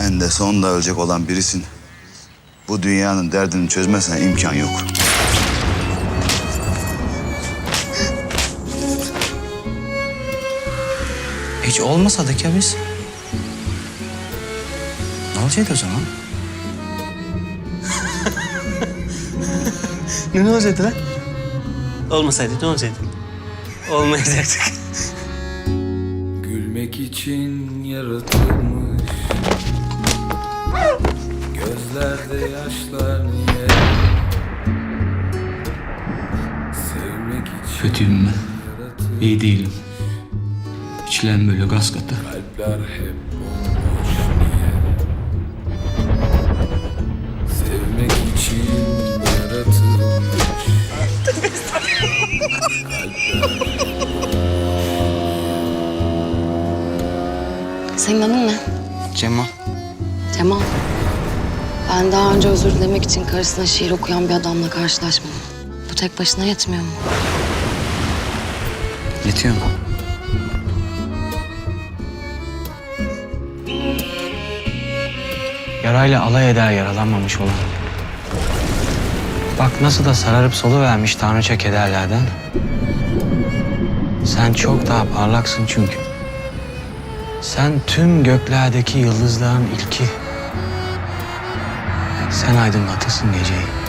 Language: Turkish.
En de sonunda ölecek olan birisin. Bu dünyanın derdini çözmesine imkan yok. Hiç olmasadık ya biz. Ne olacaktı o zaman? Ne, ne olacaktı lan? Olmasaydı ne olacaktı? Olmayacaktık. Gülmek için yaratılmış Gözlerde yaşlar niye Sevmek için Kötüyüm ben. İyi değilim. İçlerim böyle gaz katı. kalpler hep bomboş niye Sevmek için yaratılmış Senin adın ne? Cemal. Cemal. Ben daha önce özür dilemek için karısına şiir okuyan bir adamla karşılaşmadım. Bu tek başına yetmiyor mu? Yetiyor mu? Yarayla alay eder yaralanmamış olan. Bak nasıl da sararıp solu vermiş tanrıça kederlerden. Sen çok daha parlaksın çünkü. Sen tüm göklerdeki yıldızların ilki. Sen aydınlatırsın geceyi.